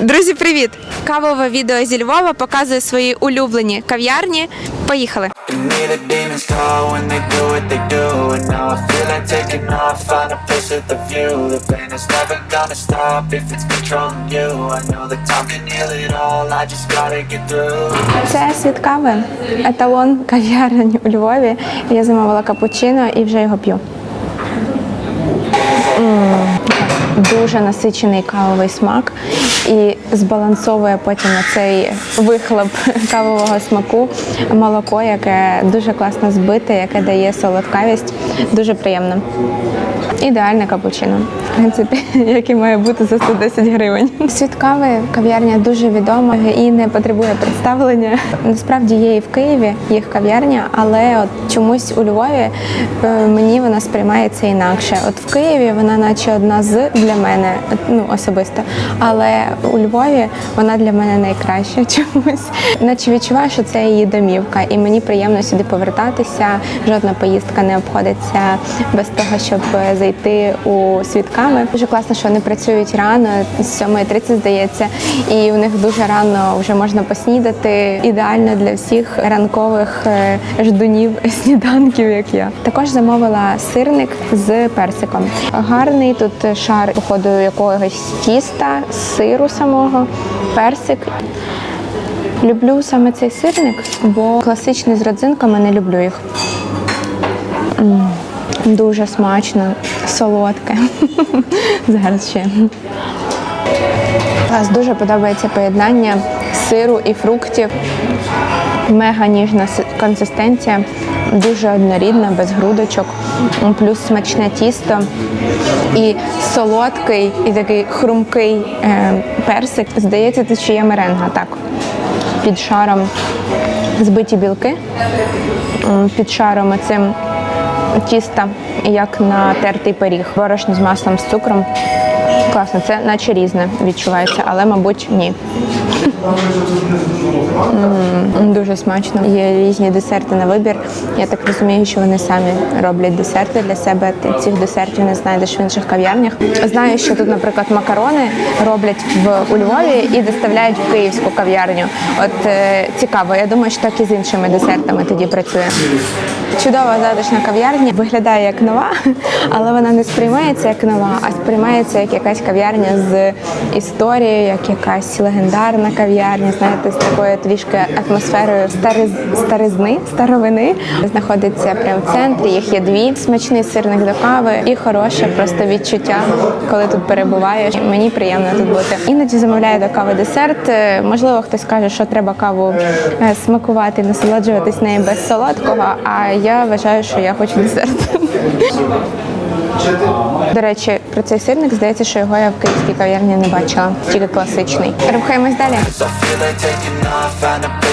Друзі, привіт! Кавове відео зі Львова показує свої улюблені кав'ярні. Поїхали! Це світ кави, еталон кав'ярень у Львові. Я замовила капучино і вже його п'ю. Дуже насичений кавовий смак і збалансовує потім цей вихлоп кавового смаку молоко, яке дуже класно збите, яке дає солодкавість. Дуже приємно. Ідеальне капучино, в принципі, яке має бути за 110 гривень. Світ кави кав'ярня дуже відома і не потребує представлення. Насправді є і в Києві їх кав'ярня, але от чомусь у Львові е, мені вона сприймається інакше. От в Києві вона, наче одна з для мене, ну особисто. Але у Львові вона для мене найкраща чомусь. Наче відчуваю, що це її домівка, і мені приємно сюди повертатися. Жодна поїздка не обходиться без того, щоб е, зайти у свідками. Дуже класно, що вони працюють рано, з 7.30, здається, і у них дуже рано вже можна поснідати. Ідеально для всіх ранкових е, ждунів сніданків, як я. Також замовила сирник з персиком. Гарний тут шар походу якогось тіста, сиру самого, персик. Люблю саме цей сирник, бо класичний з родзинками не люблю їх. Дуже смачно, солодке. Зараз ще. Клас, дуже подобається поєднання сиру і фруктів. Мега ніжна консистенція, дуже однорідна, без грудочок, плюс смачне тісто і солодкий, і такий хрумкий е, персик. Здається, це ще є меренга, так. Під шаром збиті білки, під шаром цим тіста, як на тертий пиріг, борошно з маслом з цукром. Класно, це наче різне відчувається, але, мабуть, ні. М, Дуже смачно. Є різні десерти на вибір. Я так розумію, що вони самі роблять десерти для себе. Ти цих десертів не знайдеш в інших кав'ярнях. Знаю, що тут, наприклад, макарони роблять в у Львові і доставляють в київську кав'ярню. От е, цікаво, я думаю, що так і з іншими десертами тоді працює. Чудова затишна кав'ярня виглядає як нова, але вона не сприймається як нова, а сприймається як якась кав'ярня з історією, як якась легендарна кав'ярня, знаєте, з такою трішки атмосферою стариз, старизни, старовини. Знаходиться прямо в центрі. Їх є дві. Смачний сирник до кави і хороше просто відчуття, коли тут перебуваєш. Мені приємно тут бути. Іноді замовляю до кави десерт. Е, Можливо, хтось каже, що треба каву е, смакувати, насолоджуватись нею без солодкого. А я вважаю, що я хочу десерт. До речі, про цей сирник здається, що його я в київській кав'ярні не бачила, тільки класичний. Рухаємось далі.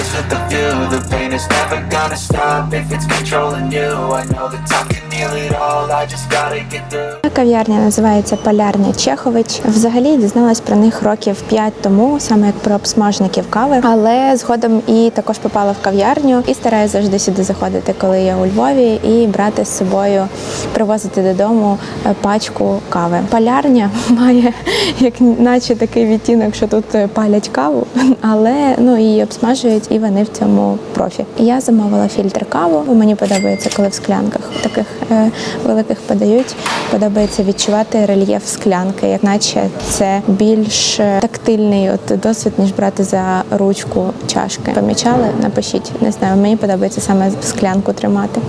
Place with a view The pain is never gonna stop if it's controlling you I know that time can heal it all, I just gotta get through Кав'ярня називається Полярня Чехович. Взагалі дізналась про них років 5 тому, саме як про обсмажників кави. Але згодом і також попала в кав'ярню і стараюся завжди сюди заходити, коли я у Львові, і брати з собою, привозити додому е, пачку кави. Полярня має як наче такий відтінок, що тут е, палять каву, але ну її обсмажують, і вони в цьому профі. Я замовила фільтр каву. бо Мені подобається, коли в склянках таких е, великих подають. Подобається відчувати рельєф склянки, як наче це більш е, тактильний от досвід, ніж брати за ручку чашки. Помічали? Напишіть. Не знаю, мені подобається саме склянку тримати.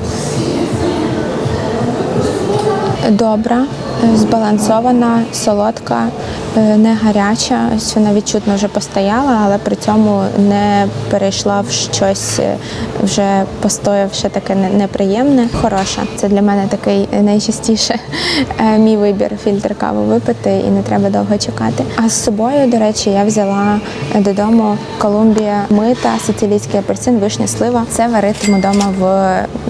Добра, е, збалансована, солодка, не гаряча. Вона відчутно вже постояла, але при цьому не перейшла в щось е, вже постоявши таке неприємне. Хороша. Це для мене такий е, найчастіше е, мій вибір фільтр каву випити і не треба довго чекати. А з собою, до речі, я взяла е, додому Колумбія мита, сицилійський апельсин, вишня слива. Це варитиму вдома в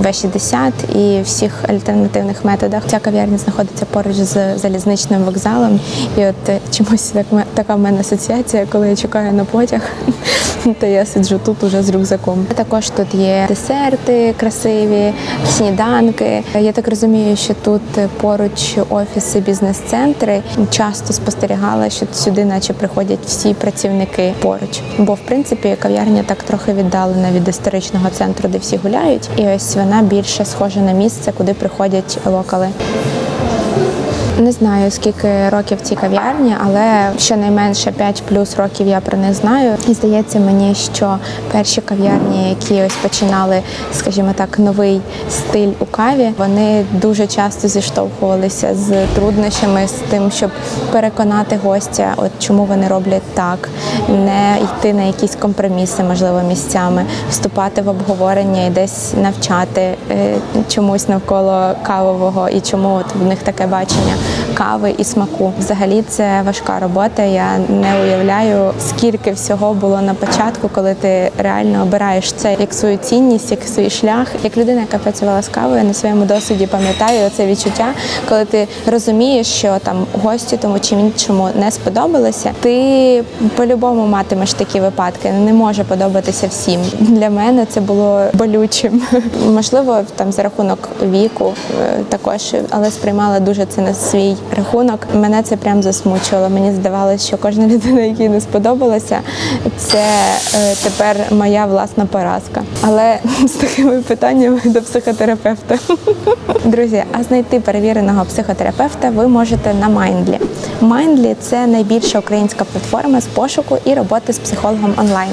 В60 і всіх альтернативних методах. Ця кав'ярня знаходиться поруч з залізничним вокзалом. І от е, Чомусь так, така в мене асоціація, коли я чекаю на потяг, то я сиджу тут уже з рюкзаком. Також тут є десерти красиві, сніданки. Я так розумію, що тут поруч офіси, бізнес-центри. Часто спостерігала, що сюди, наче приходять всі працівники поруч. Бо в принципі кав'ярня так трохи віддалена від історичного центру, де всі гуляють. І ось вона більше схожа на місце, куди приходять локали. Не знаю скільки років цій кав'ярні, але щонайменше 5 плюс років я про них знаю. І здається мені, що перші кав'ярні, які ось починали, скажімо так, новий стиль у каві, вони дуже часто зіштовхувалися з труднощами, з тим, щоб переконати гостя, от чому вони роблять так, не йти на якісь компроміси, можливо, місцями, вступати в обговорення і десь навчати е, чомусь навколо кавового і чому от в них таке бачення кави і смаку. Взагалі це важка робота. Я не уявляю, скільки всього було на початку, коли ти реально обираєш це як свою цінність, як свій шлях. Як людина, яка працювала з кавою, на своєму досвіді пам'ятаю це відчуття, коли ти розумієш, що там гості тому чи іншому не сподобалося. Ти по-любому матимеш такі випадки. Не може подобатися всім. Для мене це було болючим. Можливо, там за рахунок віку е, також, але сприймала дуже це на свій рахунок. Мене це прям засмучувало. Мені здавалося, що кожна людина, якій не сподобалося, це е, тепер моя власна поразка. Але з такими питаннями до психотерапевта. Друзі, а знайти перевіреного психотерапевта ви можете на Mindly. Mindly – це найбільша українська платформа з пошуку і роботи з психологом онлайн.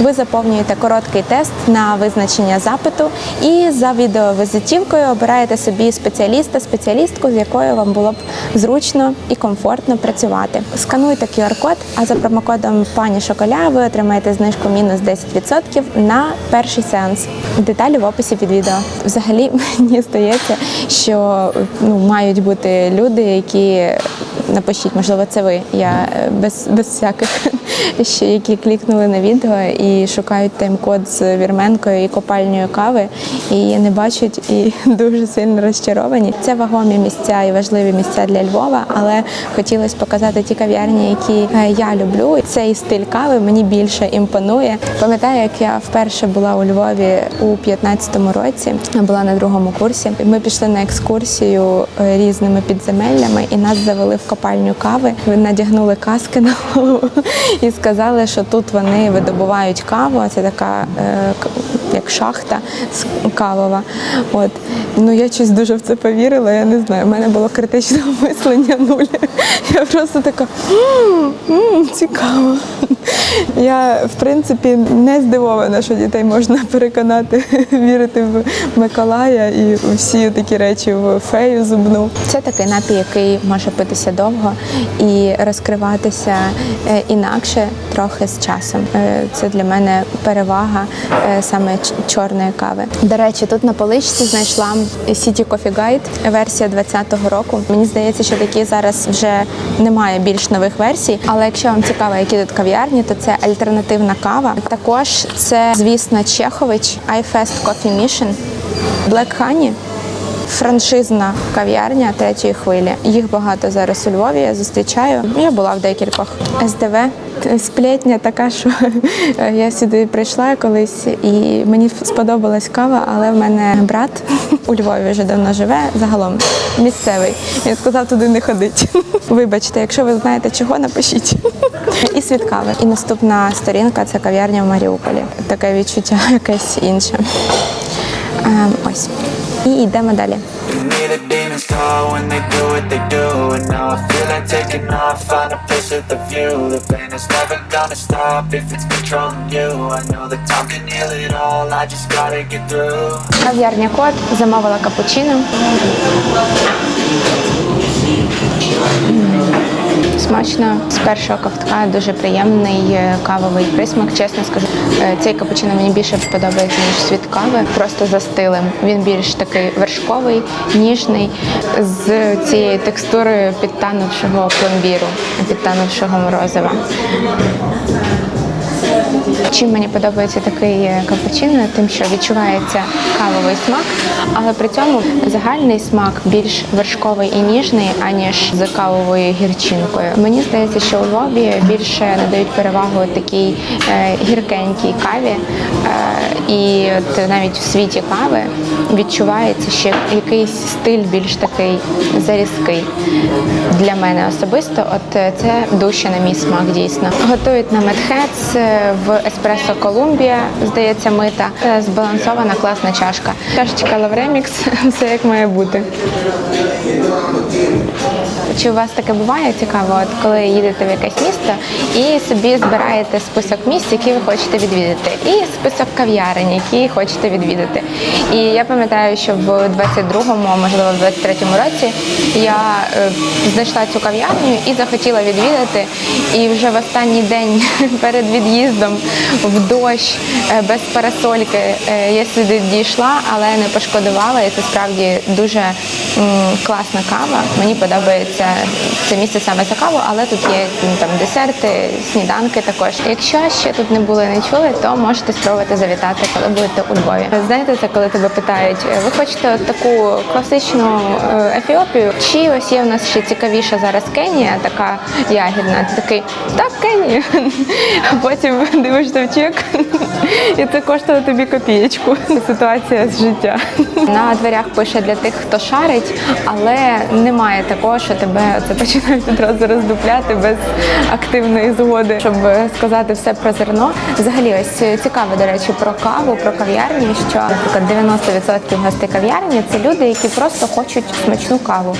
Ви заповнюєте короткий тест на визначення запиту і за відеовизитівкою обираєте собі спеціаліста, спеціалістку, з якою вам було б зручно і комфортно працювати. Скануйте QR-код, а за промокодом пані Шоколя ви отримаєте знижку мінус 10% на перший сеанс. Деталі в описі під відео. Взагалі мені здається, що ну мають бути люди, які напишіть, можливо, це ви. Я е, без, без всяких ще які клікнули на відео і шукають тайм-код з вірменкою і копальнею кави, і не бачать і дуже сильно розчаровані. Це вагомі місця і важливі місця для Львова, але хотілося показати ті кав'ярні, які е, я люблю. Цей стиль кави мені більше імпонує. Пам'ятаю, як я вперше була у Львові у 15-му році, була на другому курсі. Ми пішли на екскурсію е, різними підземеллями і нас завели в копальню кави. Ви надягнули каски на голову і сказали, що тут вони видобувають каву. Це така е, як шахта з- кавова. От ну я щось дуже в це повірила. Я не знаю. У мене було критичне мислення нуль. Я просто така «М, цікаво. Я в принципі не здивована, що дітей можна переконати вірити в Миколая і всі такі речі в фею зубну. Це такий напій, який може питися довго і розкриватися е, інакше трохи з часом. Е, Це для мене перевага е, саме чорної кави. До речі, тут на поличці знайшла City Coffee Guide версія 2020 року. Мені здається, що такі зараз вже немає більш нових версій. Але якщо вам цікаво, які тут кав'ярні, то це альтернативна кава. Також це, звісно, Чехович, iFest Coffee Mission, Black Honey. Франшизна кав'ярня третьої хвилі. Їх багато зараз у Львові. Я зустрічаю. Я була в декількох СДВ. Сплетня така, що я сюди прийшла колись, і мені сподобалась кава, але в мене брат у Львові вже давно живе, загалом місцевий. Він сказав туди не ходить. Вибачте, якщо ви знаєте чого, напишіть. І світ кави. І наступна сторінка це кав'ярня в Маріуполі. Таке відчуття якесь інше. Ем, ось. І йдемо далі. Кав'ярня Кот замовила капучино. Смачно з першого ковтка дуже приємний е, кавовий присмак. Чесно скажу, Е, цей капучино мені більше подобається ніж світ кави, просто за стилем. Він більш такий вершковий, ніжний, з цією текстурою підтанувшого пломбіру, підтанувшого морозива. Чим мені подобається такий е, капучино, тим, що відчувається кавовий смак, але при цьому загальний смак більш вершковий і ніжний, аніж з кавовою гірчинкою. Мені здається, що у Львові більше надають перевагу такій е, гіркенькій каві, е, і от навіть в світі кави відчувається ще якийсь стиль більш такий зарізкий для мене особисто. От це дужче на мій смак дійсно. Готують на Медхец в еспресо Колумбія, здається, мита. Це збалансована класна чашка. Чашечка Лавремікс, все як має бути. Чи у вас таке буває цікаво, от коли їдете в якесь місто і собі збираєте список місць, які ви хочете відвідати, і список кав'ярень, які хочете відвідати. І я пам'ятаю, що в 22-му, можливо в 23-му році я е, знайшла цю кав'ярню і захотіла відвідати. І вже в останній день перед від'їздом в дощ е, без парасольки е, я сюди дійшла, але не пошкодувала. І це справді дуже класна кава. Мені подобається це місце саме за каву, але тут є там десерти, сніданки також. Якщо ще тут не були, не чули, то можете спробувати завітати, коли будете у Львові. Знаєте, це коли тебе питають, «Е, ви хочете таку класичну Ефіопію? Чи ось є у нас ще цікавіша зараз Кенія, така ягідна? Ти такий так, Кенія. А потім дивишся в чек, і це коштує тобі копієчку. Ситуація з життя. На дверях пише для тих, хто шарить, але немає такого, що тебе це починають одразу роздупляти без активної згоди, щоб сказати все про зерно. Взагалі, ось цікаво, до речі, про каву, про кав'ярні, що наприклад 90% гостей кав'ярні це люди, які просто хочуть смачну каву.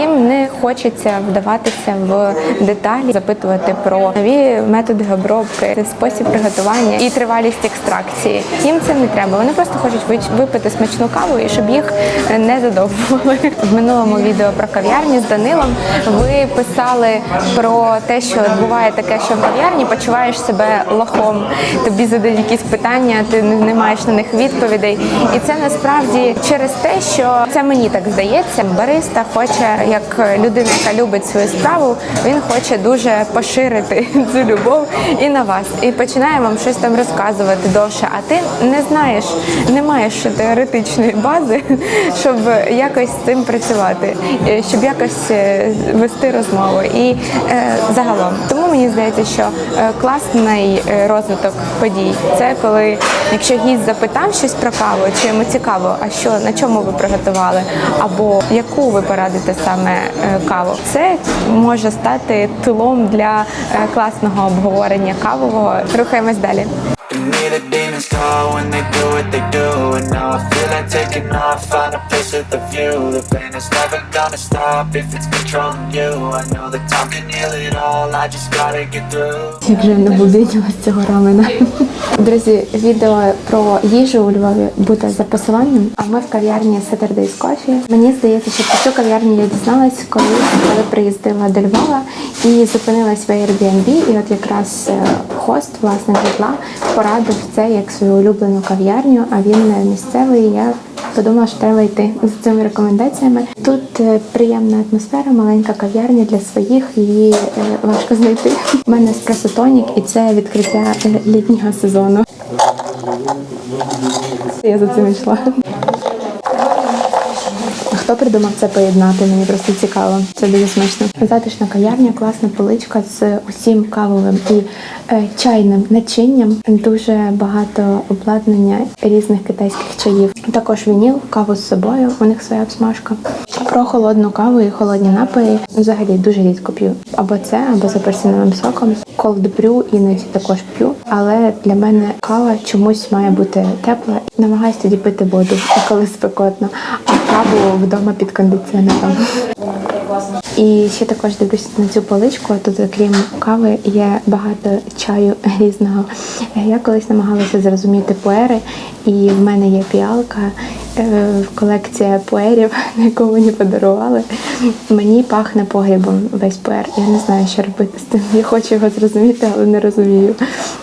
Їм не хочеться вдаватися в деталі, запитувати про нові методи обробки, спосіб приготування і тривалість екстракції. Їм це не треба. Вони просто хочуть випити смачну каву і щоб їх не задовбували. В минулому відео про кав'ярні з Данилом ви писали про те, що буває таке, що в кав'ярні почуваєш себе лохом. Тобі задають якісь питання, ти не маєш на них відповідей. І це насправді через те, що це мені так здається. Бариста хоче, як людина, яка любить свою справу, він хоче дуже поширити цю любов і на вас. І починає вам щось там розказувати довше. А ти не знаєш, не маєш теоретичної бази, щоб якось з цим працювати, е, щоб якось е, вести розмову. І е, загалом, тому мені здається, що е, класний розвиток подій це коли, якщо гість запитав щось про каву, чи йому цікаво, а що на чому ви приготували, або яку ви порадите саме каву, це може стати тилом для класного обговорення кавового. Рухаємось далі. And me the demons call when they do what they do And now I feel like taking off, find a place with a view The pain is never gonna stop if it's controlling you I know that time can heal it all, I just gotta get through Як же будинілась цього рамена. Друзі, відео про їжу у Львові буде за посиланням. А ми в кав'ярні Saturday's Coffee. Мені здається, що про цю кав'ярню я дізналась, коли, коли приїздила до Львова і зупинилась в Airbnb. І от якраз е, хост, власник житла, порадив це як свою улюблену кав'ярню, а він е, місцевий. Я подумала, що треба йти з цими рекомендаціями. Тут е, приємна атмосфера, маленька кав'ярня для своїх, її е, важко знайти. У мене еспресо-тонік, і це відкриття літнього сезону. Я за цим йшла. Хто придумав це поєднати? Мені просто цікаво. Це дуже смачно. Затишна кав'ярня, класна поличка з усім кавовим і е, чайним начинням. Дуже багато обладнання різних китайських чаїв. Також вініл, каву з собою. У них своя обсмажка. Про холодну каву і холодні напої взагалі дуже рідко п'ю. Або це, або з апельсиновим соком. Brew іноді також п'ю. Але для мене кава чомусь має бути тепла. Намагаюсь тоді пити воду, коли спекотно, а каву вдома під кондиціонером. І ще також дивлюся на цю поличку. Тут, окрім кави, є багато чаю різного. Я колись намагалася зрозуміти пуери, і в мене є піалка, колекція пуерів, яку мені подарували. Мені пахне погрібом весь пуер. Я не знаю, що робити з тим. Я хочу його зрозуміти, але не розумію.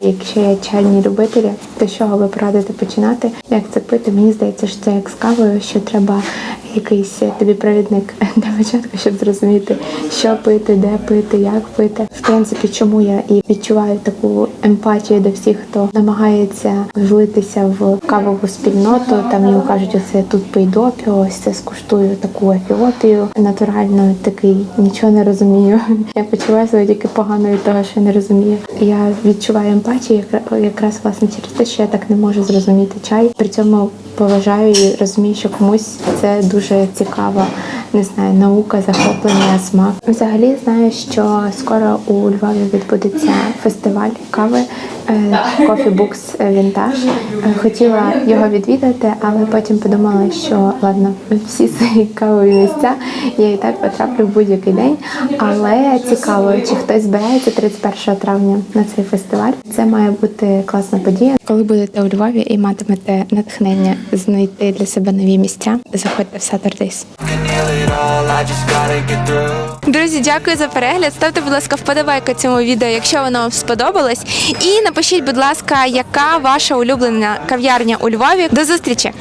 Якщо є чайні любителі, то з чого ви порадите починати, як це пити. Мені здається, що це як з кавою, що треба якийсь тобі провідник для початку, щоб зрозуміти, що пити, де пити, як пити. В принципі, чому я і відчуваю таку емпатію до всіх, хто намагається влитися в кавову спільноту. Там їм кажуть, оце тут пейдопіо, ось це скуштую таку ефіопію натурально. Такий нічого не розумію. Я почуваю себе тільки погано від того, що не розумію. Я відчуваю емпатію якра- якраз власне через те, що я так не можу зрозуміти чай. При цьому поважаю і розумію, що комусь це дуже цікава, не знаю, наука, захоплення, смак. Взагалі знаю, що скоро у Львові відбудеться фестиваль кави е, Coffee Books Vintage. Е, Хотіла його відвідати, але потім подумала, що ладно, всі свої кавові місця я і так потраплю в будь-який день. Але цікаво, чи хтось збирається 31 травня на цей фестиваль. Це має бути класна подія. Коли будете у Львові і матимете натхнення знайти для себе нові місця, заходьте в Saturdays. Друзі, дякую за перегляд. Ставте, будь ласка, вподобайку цьому відео, якщо воно вам сподобалось. І напишіть, будь ласка, яка ваша улюблена кав'ярня у Львові. До зустрічі!